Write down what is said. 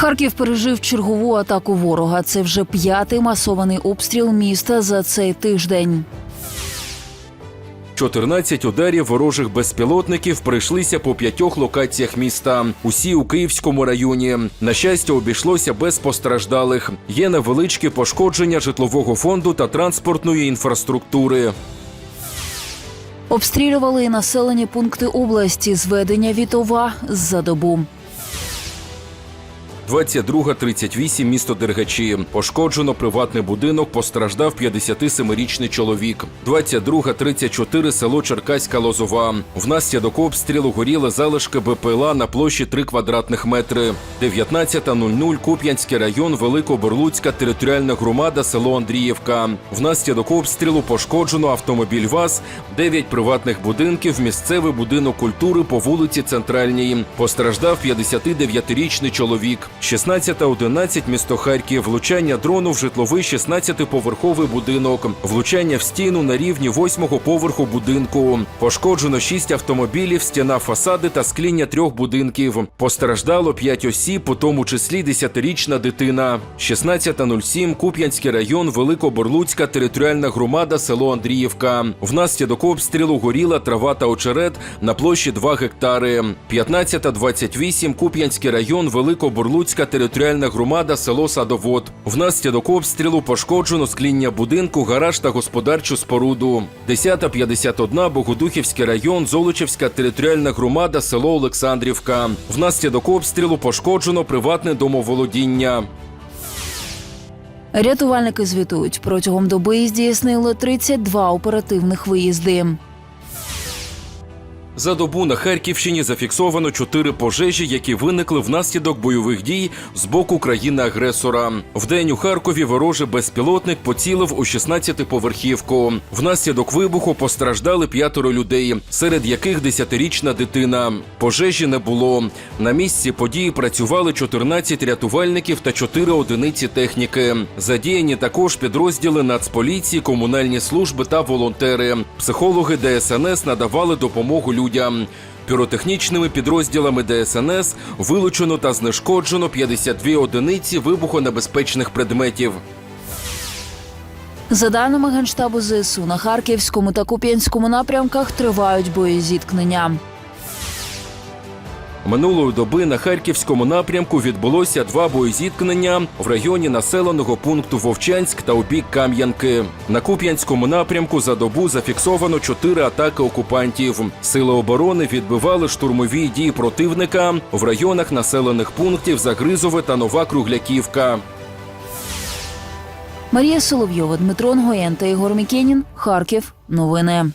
Харків пережив чергову атаку ворога. Це вже п'ятий масований обстріл міста за цей тиждень. 14 ударів ворожих безпілотників прийшлися по п'ятьох локаціях міста. Усі у Київському районі. На щастя, обійшлося без постраждалих. Є невеличкі пошкодження житлового фонду та транспортної інфраструктури. Обстрілювали і населені пункти області. Зведення Вітова за добу. 22.38 місто Дергачі. Пошкоджено приватний будинок, постраждав 57-річний чоловік. 22.34 село Черкаська Лозова. Внаслідок обстрілу горіли залишки БПЛА на площі 3 квадратних метри. 19.00 Куп'янський район Великоборлуцька територіальна громада село Андріївка. Внаслідок обстрілу пошкоджено автомобіль ВАЗ, 9 приватних будинків, місцевий будинок культури по вулиці Центральній. Постраждав 59-річний чоловік. 16.11 місто Харків. Влучання дрону в житловий 16-поверховий будинок. Влучання в стіну на рівні 8-го поверху будинку. Пошкоджено 6 автомобілів, стіна фасади та скління трьох будинків. Постраждало 5 осіб, у тому числі 10-річна дитина. 16.07 Куп'янський район, Великоборлуцька територіальна громада, село Андріївка. Внаслідок обстрілу горіла трава та очерет на площі 2 гектари. 15.28 Куп'янський район, Великоборлуцька територіальна громада, село Садовод. Внаслідок обстрілу пошкоджено скління будинку, гараж та господарчу споруду. 10.51 Богодухівський район, Золочівська територіальна громада, село Олександрівка. Внаслідок обстрілу пошкоджено приватне домоволодіння. Рятувальники звітують, протягом доби здійснили 32 оперативних виїзди. За добу на Харківщині зафіксовано чотири пожежі, які виникли внаслідок бойових дій з боку країни-агресора. Вдень у Харкові ворожий безпілотник поцілив у 16-поверхівку. Внаслідок вибуху постраждали п'ятеро людей, серед яких 10-річна дитина. Пожежі не було. На місці події працювали 14 рятувальників та 4 одиниці техніки. Задіяні також підрозділи Нацполіції, комунальні служби та волонтери. Психологи ДСНС надавали допомогу людям. Піротехнічними підрозділами ДСНС вилучено та знешкоджено 52 одиниці вибухонебезпечних предметів. За даними генштабу ЗСУ, на харківському та куп'янському напрямках тривають боєзіткнення. Минулої доби на харківському напрямку відбулося два боєзіткнення в районі населеного пункту Вовчанськ та у бік Кам'янки. На Куп'янському напрямку за добу зафіксовано чотири атаки окупантів. Сили оборони відбивали штурмові дії противника в районах населених пунктів Загризове та Нова Кругляківка. Марія Соловйова, Дмитро Нгоєн та Ігор Мікенін. Харків. Новини.